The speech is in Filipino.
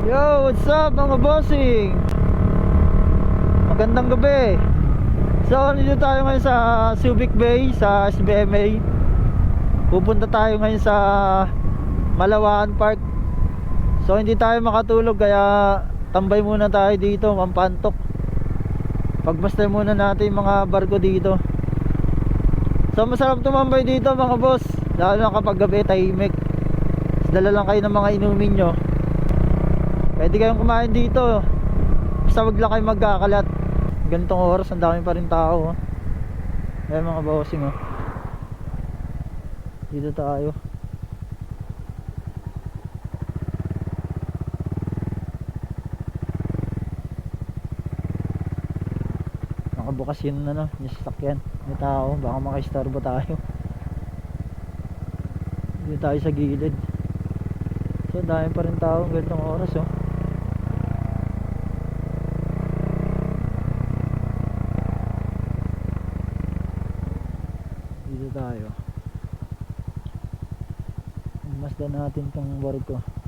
Yo, what's up mga bossing? Magandang gabi. So, nandito tayo ngayon sa Subic Bay, sa SBMA. Pupunta tayo ngayon sa Malawaan Park. So, hindi tayo makatulog kaya tambay muna tayo dito, Mampantok. Pagmasday muna natin mga barko dito. So, masarap tumambay dito mga boss. Lalo na kapag gabi, tahimik. Dala lang kayo ng mga inumin nyo. Pwede kayong kumain dito. Basta wag lang kayo magkakalat. Ganitong oras, ang dami pa rin tao. Oh. Ayan mga bossing oh. Dito tayo. Nakabukas yun ano, yung sasakyan. May tao, baka makaistorbo tayo. Dito tayo sa gilid. So, dami pa rin tao ganitong oras, oh. Dito tayo. Masdan natin tong barko.